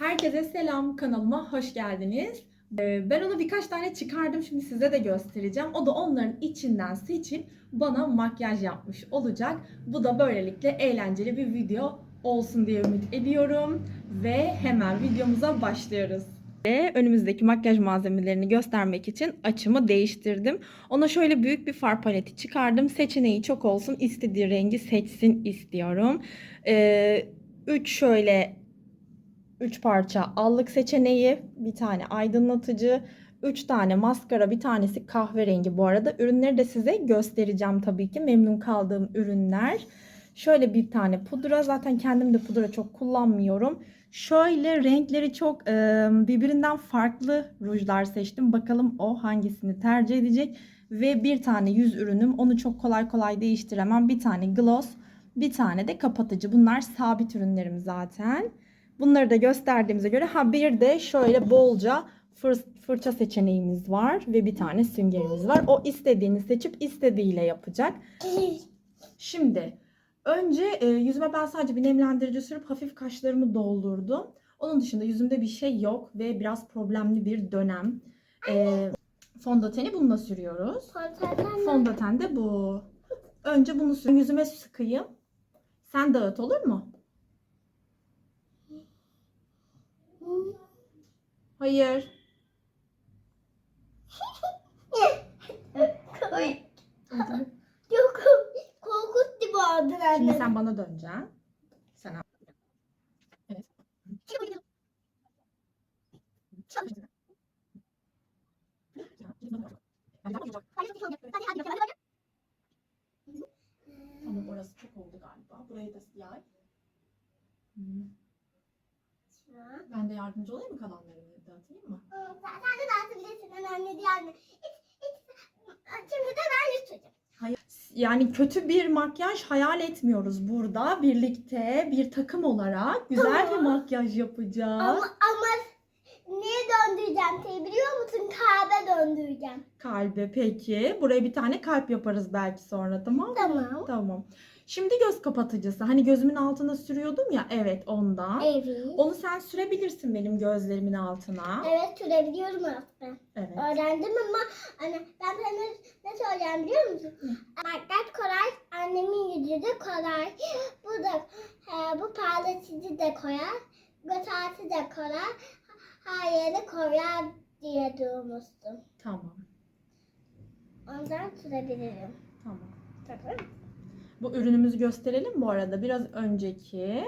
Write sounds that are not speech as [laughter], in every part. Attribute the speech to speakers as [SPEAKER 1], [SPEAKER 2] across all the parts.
[SPEAKER 1] Herkese selam, kanalıma hoş geldiniz. Ee, Ben ona birkaç tane çıkardım, şimdi size de göstereceğim. O da onların içinden seçip bana makyaj yapmış olacak. Bu da böylelikle eğlenceli bir video olsun diye ümit ediyorum. Ve hemen videomuza başlıyoruz. Ve önümüzdeki makyaj malzemelerini göstermek için açımı değiştirdim. Ona şöyle büyük bir far paleti çıkardım. Seçeneği çok olsun, istediği rengi seçsin istiyorum. 3 şöyle 3 parça allık seçeneği, bir tane aydınlatıcı, 3 tane maskara, bir tanesi kahverengi bu arada. Ürünleri de size göstereceğim tabii ki. Memnun kaldığım ürünler. Şöyle bir tane pudra. Zaten kendim de pudra çok kullanmıyorum. Şöyle renkleri çok e, birbirinden farklı rujlar seçtim. Bakalım o hangisini tercih edecek. Ve bir tane yüz ürünüm. Onu çok kolay kolay değiştiremem. Bir tane gloss, bir tane de kapatıcı. Bunlar sabit ürünlerim zaten. Bunları da gösterdiğimize göre ha bir de şöyle bolca fır- fırça seçeneğimiz var ve bir tane süngerimiz var. O istediğini seçip istediğiyle yapacak. Şimdi önce e, yüzüme ben sadece bir nemlendirici sürüp hafif kaşlarımı doldurdum. Onun dışında yüzümde bir şey yok ve biraz problemli bir dönem. E, fondöteni bununla sürüyoruz. Fondöten de bu. Önce bunu sür. Yüzüme sıkayım. Sen dağıt olur mu? Hayır.
[SPEAKER 2] Çok korkuttu bu adın
[SPEAKER 1] Şimdi
[SPEAKER 2] anne.
[SPEAKER 1] sen bana döneceksin. Sen al. Evet. Tamam orası çok oldu galiba. Burayı da yay. Hı. Ben de yardımcı olayım mı kalanlarını dağıtayım mı?
[SPEAKER 2] Sen de dağıtabilirsin anne diye anne. Hiç. Şimdi de ben yutacağım.
[SPEAKER 1] Yani kötü bir makyaj hayal etmiyoruz burada. Birlikte bir takım olarak güzel bir
[SPEAKER 2] Tamam.
[SPEAKER 1] makyaj yapacağız.
[SPEAKER 2] Ama, ama niye döndüreceğim seni biliyor musun? Kalbe döndüreceğim.
[SPEAKER 1] Kalbe peki. Buraya bir tane kalp yaparız belki sonra tamam mı?
[SPEAKER 2] Tamam.
[SPEAKER 1] Tamam. Şimdi göz kapatıcısı. Hani gözümün altına sürüyordum ya. Evet ondan.
[SPEAKER 2] Evet.
[SPEAKER 1] Onu sen sürebilirsin benim gözlerimin altına.
[SPEAKER 2] Evet sürebiliyorum artık.
[SPEAKER 1] Evet.
[SPEAKER 2] Öğrendim ama anne ben sana ne söyleyeceğim biliyor musun? Makyaj kolay, annemin yüzü de kolay. Bu da e, bu parlatıcı da koyar, göz altı da koyar, her yere koyar diye duymuştum.
[SPEAKER 1] Tamam.
[SPEAKER 2] Ondan sürebilirim.
[SPEAKER 1] Tamam. Bu ürünümüzü gösterelim bu arada. Biraz önceki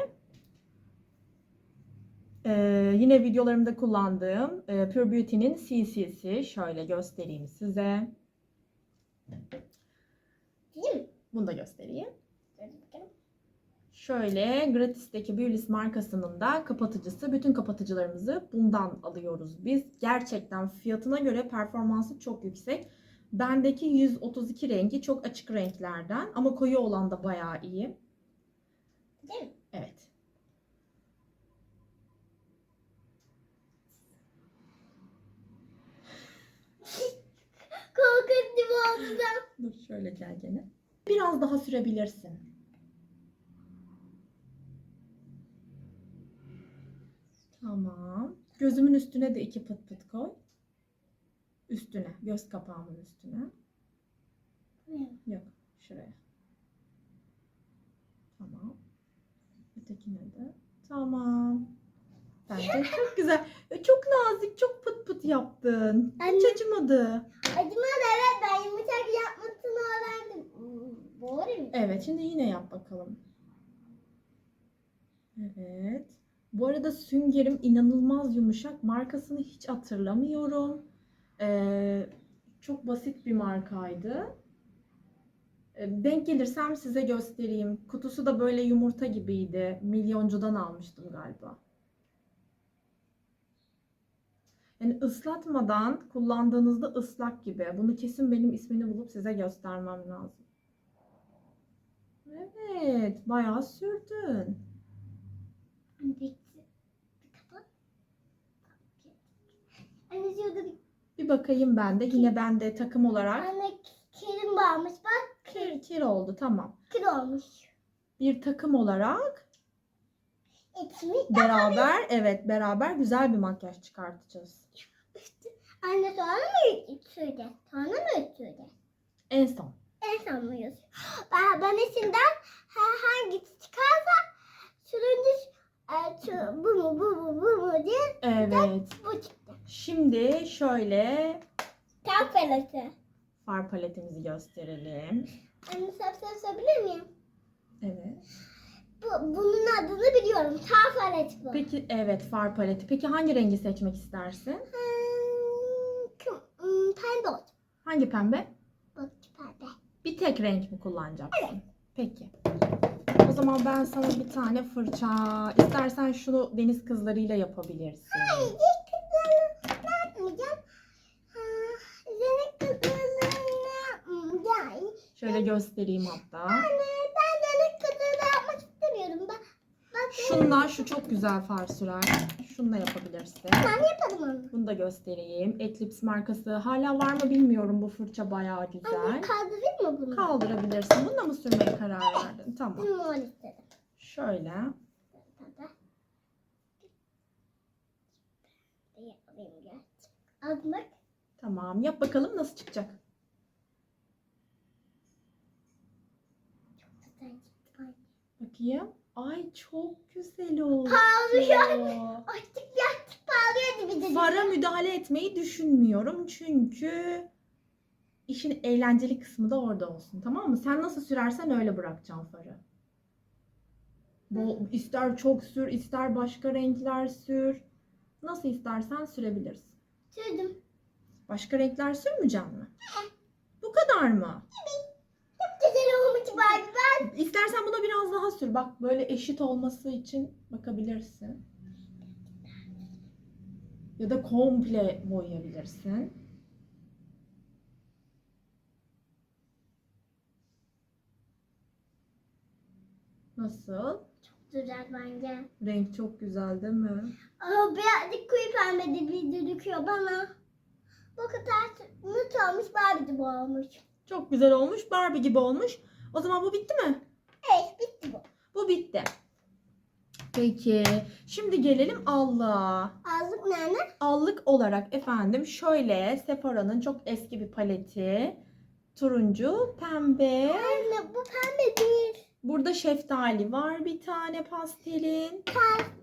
[SPEAKER 1] Ee, yine videolarımda kullandığım e, Pure Beauty'nin CC'si. Şöyle göstereyim size. Bunu da göstereyim. Şöyle Gratis'teki Beaulis markasının da kapatıcısı. Bütün kapatıcılarımızı bundan alıyoruz biz. Gerçekten fiyatına göre performansı çok yüksek. Bendeki 132 rengi çok açık renklerden ama koyu olan da bayağı iyi.
[SPEAKER 2] Değil mi?
[SPEAKER 1] Evet.
[SPEAKER 2] Korkunç da.
[SPEAKER 1] Dur şöyle gel gene. Biraz daha sürebilirsin. Tamam. Gözümün üstüne de iki pıt pıt koy. Üstüne. Göz kapağımın üstüne. Yok. Şuraya. Tamam. Ötekine de. Tamam. Bence çok güzel. Çok nazik, çok pıt pıt yaptın. Hiç
[SPEAKER 2] Anne.
[SPEAKER 1] acımadı.
[SPEAKER 2] Acımadı evet ben yumuşak yapmasını öğrendim. Hmm, Doğru mu?
[SPEAKER 1] Evet, şimdi yine yap bakalım. Evet. Bu arada süngerim inanılmaz yumuşak. Markasını hiç hatırlamıyorum. Ee, çok basit bir markaydı. Ee, denk gelirsem size göstereyim. Kutusu da böyle yumurta gibiydi. Milyoncudan almıştım galiba. Yani ıslatmadan kullandığınızda ıslak gibi. Bunu kesin benim ismini bulup size göstermem lazım. Evet, bayağı sürdün.
[SPEAKER 2] Bitti. Kapat. Anne şurada bir
[SPEAKER 1] Bir bakayım ben de. Yine ben de takım olarak
[SPEAKER 2] anne kirim varmış bak.
[SPEAKER 1] kir, kir oldu tamam.
[SPEAKER 2] Kir olmuş.
[SPEAKER 1] Bir takım olarak
[SPEAKER 2] İçimi
[SPEAKER 1] Beraber evet beraber güzel bir makyaj çıkartacağız.
[SPEAKER 2] anne sonra mı ütüyeceğiz? Sonra mı ütüyeceğiz?
[SPEAKER 1] En son.
[SPEAKER 2] En son muyuz? [gasps] Ben, ben içinden ha- hangisi çıkarsa şu, bu mu bu mu bu mu diye
[SPEAKER 1] Evet.
[SPEAKER 2] bu çıktı.
[SPEAKER 1] Şimdi şöyle
[SPEAKER 2] Tam paleti.
[SPEAKER 1] far paletimizi gösterelim.
[SPEAKER 2] Anne sen sorabilir miyim?
[SPEAKER 1] Evet.
[SPEAKER 2] Bu, bunun adını biliyorum. Tam palet bu.
[SPEAKER 1] Peki evet far paleti. Peki hangi rengi seçmek istersin?
[SPEAKER 2] Hmm, kım- hmm, pembe olsun.
[SPEAKER 1] Hangi pembe?
[SPEAKER 2] Bak pembe.
[SPEAKER 1] Bir tek renk mi kullanacaksın? Peki. O zaman ben sana bir tane fırça. İstersen şunu deniz kızlarıyla yapabilirsin.
[SPEAKER 2] Hayır, kızlarla ne yapmayacağım? Kızlarla ne yapmayacağım?
[SPEAKER 1] Şöyle göstereyim hatta.
[SPEAKER 2] Anne ben Zeynep kızlarla yapmak istemiyorum. Bak, bak
[SPEAKER 1] Şundan şu çok güzel far sürer. Şununla yapabilirsin.
[SPEAKER 2] ben yapalım onu.
[SPEAKER 1] Bunu da göstereyim. Eclipse markası. Hala var mı bilmiyorum bu fırça bayağı
[SPEAKER 2] Anne
[SPEAKER 1] güzel.
[SPEAKER 2] kaldırayım mı bunu?
[SPEAKER 1] Kaldırabilirsin. Bununla mı sürmeye karar verdin? Tamam.
[SPEAKER 2] Bunu mor istedim.
[SPEAKER 1] Şöyle.
[SPEAKER 2] Azmak.
[SPEAKER 1] Tamam. Yap bakalım nasıl çıkacak.
[SPEAKER 2] Güzel çıktı.
[SPEAKER 1] Bakayım. Ay çok güzel oldu.
[SPEAKER 2] Parlıyor. Açtık yaktık parlıyordu bir de.
[SPEAKER 1] Fara müdahale etmeyi düşünmüyorum çünkü işin eğlenceli kısmı da orada olsun tamam mı? Sen nasıl sürersen öyle bırakacağım farı. Bu ister çok sür, ister başka renkler sür. Nasıl istersen sürebilirsin.
[SPEAKER 2] Sürdüm.
[SPEAKER 1] Başka renkler sürmeyecek mi? Bu kadar mı?
[SPEAKER 2] Çok güzel olmuş Barbie. Ben
[SPEAKER 1] İstersen buna biraz daha sür. Bak böyle eşit olması için bakabilirsin. Ya da komple boyayabilirsin. Nasıl?
[SPEAKER 2] güzel bence.
[SPEAKER 1] Renk çok güzel değil mi?
[SPEAKER 2] Aa, birazcık koyu pembe de bir gözüküyor bana. Bu kadar mut olmuş Barbie bu olmuş.
[SPEAKER 1] Çok güzel olmuş. Barbie gibi olmuş. O zaman bu bitti mi?
[SPEAKER 2] Evet bitti bu.
[SPEAKER 1] Bu bitti. Peki. Şimdi gelelim Allah'a.
[SPEAKER 2] Ağızlık nerede?
[SPEAKER 1] Allık olarak efendim şöyle Sephora'nın çok eski bir paleti. Turuncu, pembe.
[SPEAKER 2] Anne bu pembe değil.
[SPEAKER 1] Burada şeftali var bir tane pastelin.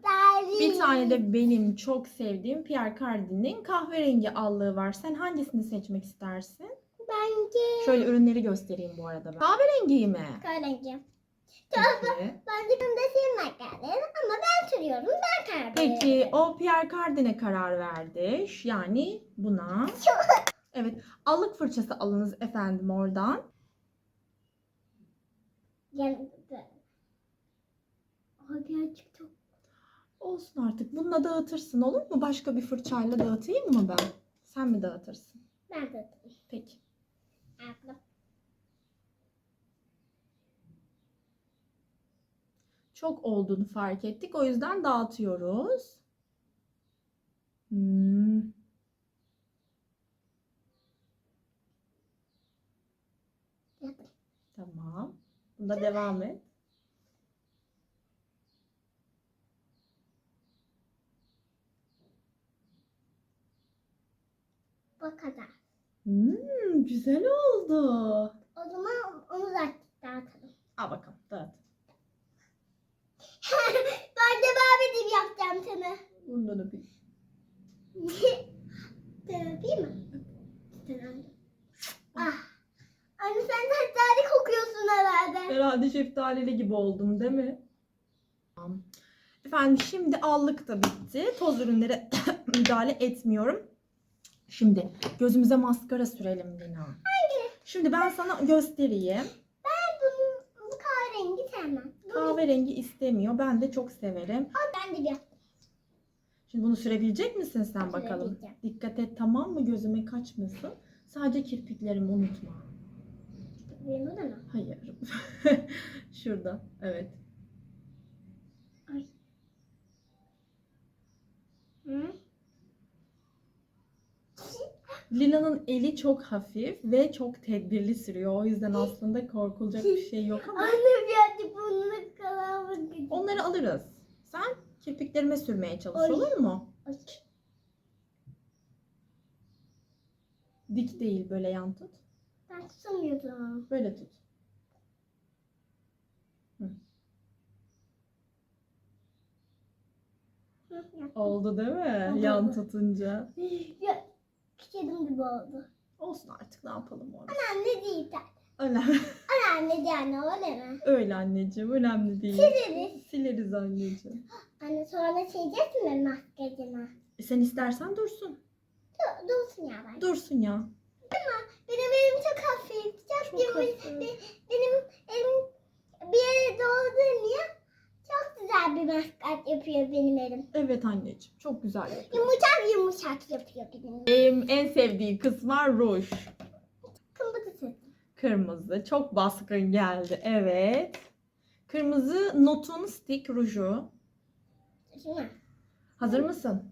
[SPEAKER 2] Derli.
[SPEAKER 1] Bir tane de benim çok sevdiğim Pierre Cardin'in kahverengi allığı var. Sen hangisini seçmek istersin?
[SPEAKER 2] Bence.
[SPEAKER 1] Şöyle ürünleri göstereyim bu arada ben. Kahverengiyi mi?
[SPEAKER 2] Kahverengi.
[SPEAKER 1] Peki.
[SPEAKER 2] Bence bunda silmek geldi ama ben sürüyorum ben karar
[SPEAKER 1] Peki o Pierre Cardin'e karar verdi. Yani buna. [laughs] Evet. Allık fırçası alınız efendim oradan.
[SPEAKER 2] Yani, Ay birazcık çok.
[SPEAKER 1] Olsun artık. Bununla dağıtırsın olur mu? Başka bir fırçayla dağıtayım mı ben? Sen mi dağıtırsın?
[SPEAKER 2] Ben atayım.
[SPEAKER 1] Peki.
[SPEAKER 2] Abla.
[SPEAKER 1] Çok olduğunu fark ettik. O yüzden dağıtıyoruz. Hmm. Tamam. Bunda devam et.
[SPEAKER 2] Bu kadar.
[SPEAKER 1] Hmm, güzel oldu.
[SPEAKER 2] O zaman onu da dağıtalım.
[SPEAKER 1] Al bakalım dağıt. [laughs]
[SPEAKER 2] ben de Barbie gibi yapacağım sana.
[SPEAKER 1] Bundan [laughs] öpeyim.
[SPEAKER 2] Değil mi? Tamam. Ah. Anne sen de terlik kokuyorsun herhalde.
[SPEAKER 1] Herhalde şeftalili gibi oldum değil mi? Efendim şimdi allık da bitti. Toz ürünlere [coughs] müdahale etmiyorum. Şimdi gözümüze maskara sürelim Lina. Şimdi ben sana göstereyim.
[SPEAKER 2] Ben bunu bu kahverengi sevmem. Bunu
[SPEAKER 1] Kahverengi istemiyor. Ben de çok severim.
[SPEAKER 2] ben de yaptım.
[SPEAKER 1] Şimdi bunu sürebilecek misin sen bakalım? Dikkat et tamam mı? Gözüme kaçmasın. Sadece kirpiklerimi unutma.
[SPEAKER 2] Benim da mı?
[SPEAKER 1] Hayır. [laughs] Şurada. Evet.
[SPEAKER 2] Ay. Hı?
[SPEAKER 1] Lina'nın eli çok hafif ve çok tedbirli sürüyor. O yüzden aslında korkulacak bir şey yok ama
[SPEAKER 2] Anne birazcık burnuna kalan bakacağım.
[SPEAKER 1] onları alırız. Sen Kirpiklerime sürmeye çalış
[SPEAKER 2] Ay.
[SPEAKER 1] olur mu?
[SPEAKER 2] Ay.
[SPEAKER 1] Dik değil böyle yan tut.
[SPEAKER 2] Ben tutamıyorum.
[SPEAKER 1] Böyle tut.
[SPEAKER 2] Hı.
[SPEAKER 1] Oldu değil mi? Yan tutunca. [laughs]
[SPEAKER 2] Ya, kedim gibi oldu.
[SPEAKER 1] Olsun artık ne yapalım onu.
[SPEAKER 2] Anne değil.
[SPEAKER 1] Önemli. [laughs]
[SPEAKER 2] Anne değil anne öyle mi?
[SPEAKER 1] Öyle anneciğim önemli değil.
[SPEAKER 2] Sileriz.
[SPEAKER 1] Sileriz anneciğim. [gasps]
[SPEAKER 2] Anne sonra sileceğiz mi maskecini?
[SPEAKER 1] E sen istersen dursun.
[SPEAKER 2] Dur, dursun ya ben.
[SPEAKER 1] Dursun ya.
[SPEAKER 2] Benim elim çok hafif. Çok,
[SPEAKER 1] Çok hafif.
[SPEAKER 2] Benim elim bir yere doldurmuyor. Çok güzel maskat yapıyor benim elim.
[SPEAKER 1] Evet anneciğim çok güzel yapıyor.
[SPEAKER 2] Yumuşak yumuşak yapıyor benim.
[SPEAKER 1] Benim en sevdiğim kısmı ruj.
[SPEAKER 2] Ses.
[SPEAKER 1] Kırmızı. Çok baskın geldi. Evet. Kırmızı Notun Stick ruju.
[SPEAKER 2] Şimdi.
[SPEAKER 1] Hazır mısın?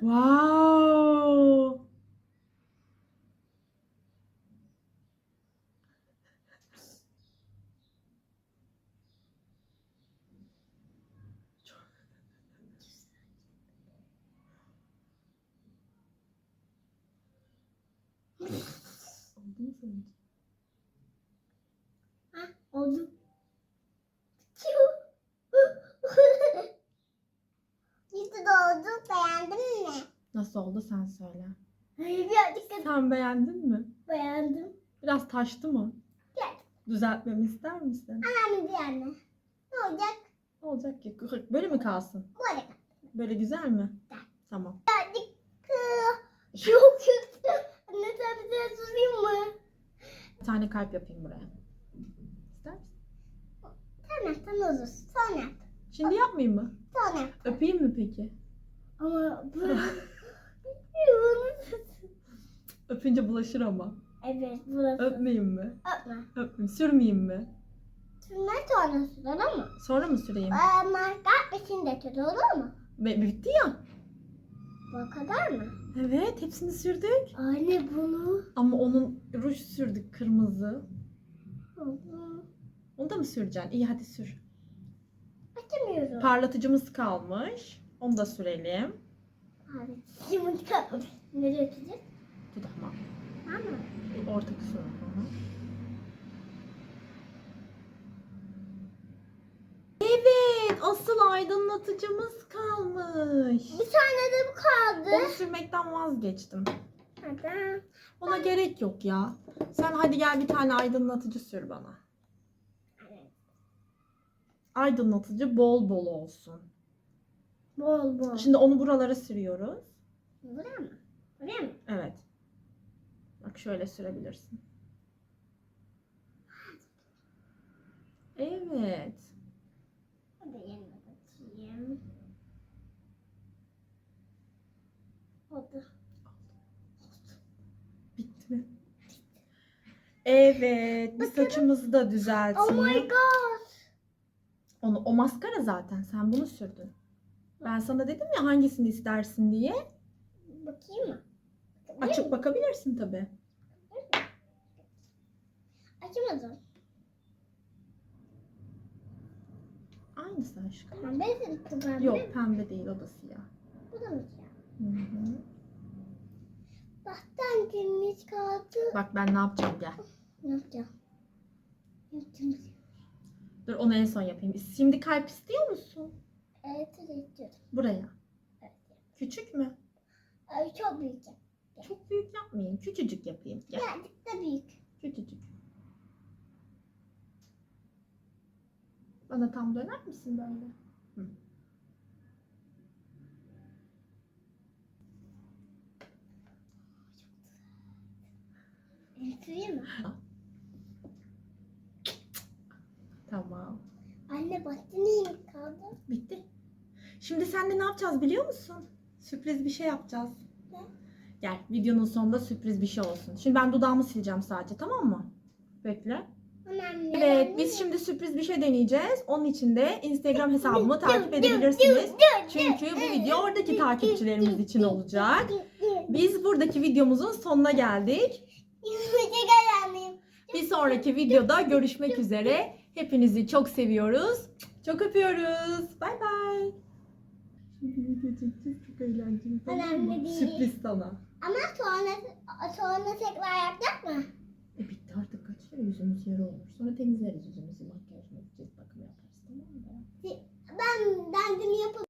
[SPEAKER 1] Wow. Oldu mu sence?
[SPEAKER 2] Ha, oldu. Yüzü doldu. Beğendin mi?
[SPEAKER 1] Nasıl oldu sen söyle.
[SPEAKER 2] Hayır birazcık da
[SPEAKER 1] Sen beğendin mi?
[SPEAKER 2] beğendim.
[SPEAKER 1] Biraz taştı mı?
[SPEAKER 2] Gel.
[SPEAKER 1] Düzeltmemi ister misin?
[SPEAKER 2] Önemli değil anne. Ne olacak?
[SPEAKER 1] Olacak ki. Böyle mi kalsın?
[SPEAKER 2] Böyle.
[SPEAKER 1] Böyle güzel mi?
[SPEAKER 2] Gel.
[SPEAKER 1] Tamam.
[SPEAKER 2] Kı- çok kötü. Anne sen bize sorayım mı?
[SPEAKER 1] Bir tane kalp yapayım buraya. İster misin?
[SPEAKER 2] Tamam sen olur. Sonra yap.
[SPEAKER 1] Şimdi yapmayayım mı?
[SPEAKER 2] Sonra yap.
[SPEAKER 1] Öpeyim mi peki?
[SPEAKER 2] Ama bu... [laughs]
[SPEAKER 1] Öpünce bulaşır ama.
[SPEAKER 2] evet burası.
[SPEAKER 1] Öpmeyeyim mi?
[SPEAKER 2] Öpme.
[SPEAKER 1] Öpmeyeyim. Sürmeyeyim mi?
[SPEAKER 2] Sürme sonra sür olur mu?
[SPEAKER 1] Sonra mı süreyim?
[SPEAKER 2] Ee, marka besin de tut olur mu?
[SPEAKER 1] Be- bitti ya.
[SPEAKER 2] Bu kadar mı?
[SPEAKER 1] Evet hepsini sürdük.
[SPEAKER 2] Anne bunu.
[SPEAKER 1] Ama onun ruj sürdük kırmızı.
[SPEAKER 2] Bunu
[SPEAKER 1] Onu da mı süreceksin? İyi hadi sür.
[SPEAKER 2] Açamıyorum.
[SPEAKER 1] Parlatıcımız kalmış. Onu da sürelim.
[SPEAKER 2] Abi, yumurta. Nereye atacağız?
[SPEAKER 1] Orta kısmına. Hı hı. Evet, asıl aydınlatıcımız kalmış.
[SPEAKER 2] Bir tane de bu kaldı.
[SPEAKER 1] Onu sürmekten vazgeçtim.
[SPEAKER 2] Hadi.
[SPEAKER 1] Ona gerek yok ya. Sen hadi gel bir tane aydınlatıcı sür bana. Aydınlatıcı bol bol olsun.
[SPEAKER 2] Bol bol.
[SPEAKER 1] Şimdi onu buralara sürüyoruz.
[SPEAKER 2] Buraya mı? Buraya mı?
[SPEAKER 1] Evet. Bak şöyle sürebilirsin. Evet.
[SPEAKER 2] Yerine bakayım. Oldu.
[SPEAKER 1] Bitti mi? Evet. Bir saçımızı da
[SPEAKER 2] Oh
[SPEAKER 1] düzelteyim.
[SPEAKER 2] my god.
[SPEAKER 1] Onu, o maskara zaten. Sen bunu sürdün. Ben sana dedim ya hangisini istersin diye.
[SPEAKER 2] Bakayım mı?
[SPEAKER 1] Açıp bakabilirsin tabii.
[SPEAKER 2] Açamadım.
[SPEAKER 1] Aynısı aşkım.
[SPEAKER 2] Pembe de pembe.
[SPEAKER 1] Yok pembe değil o da siyah.
[SPEAKER 2] Bu da mı siyah?
[SPEAKER 1] Hı hı.
[SPEAKER 2] Bahtan gümüş kaldı.
[SPEAKER 1] Bak ben ne yapacağım gel.
[SPEAKER 2] Ne yapacağım? Yaptım.
[SPEAKER 1] Dur onu en son yapayım. Şimdi kalp istiyor musun?
[SPEAKER 2] Evet, evet.
[SPEAKER 1] Buraya.
[SPEAKER 2] Evet.
[SPEAKER 1] Küçük mü?
[SPEAKER 2] Ay, çok büyük.
[SPEAKER 1] Çok büyük yapmayayım. Küçücük yapayım. Gel.
[SPEAKER 2] Birazcık da büyük.
[SPEAKER 1] Küçücük. Bana tam döner misin böyle?
[SPEAKER 2] Elektriği mi?
[SPEAKER 1] Tamam.
[SPEAKER 2] Anne battaniye mi kaldı?
[SPEAKER 1] Bitti. Şimdi seninle ne yapacağız biliyor musun? Sürpriz bir şey yapacağız.
[SPEAKER 2] Ne?
[SPEAKER 1] Gel videonun sonunda sürpriz bir şey olsun. Şimdi ben dudağımı sileceğim sadece tamam mı? Bekle.
[SPEAKER 2] Önemli.
[SPEAKER 1] Evet biz şimdi sürpriz bir şey deneyeceğiz. Onun için de Instagram hesabımı takip edebilirsiniz. Çünkü bu video oradaki takipçilerimiz için olacak. Biz buradaki videomuzun sonuna geldik. Bir sonraki videoda görüşmek üzere. Hepinizi çok seviyoruz. Çok öpüyoruz. Bay bay. Video çekeceğiz. Çok eğlenceli.
[SPEAKER 2] Önemli değil.
[SPEAKER 1] Sürpriz sana.
[SPEAKER 2] Ama sonra sonra tekrar yapacak mı?
[SPEAKER 1] E bitti artık kaç kere yüzümüz yarı olmuş. Sonra temizleriz yüzümüzü, makyaj yapacağız, bakım yaparız tamam mı?
[SPEAKER 2] Ben ben dün yapıp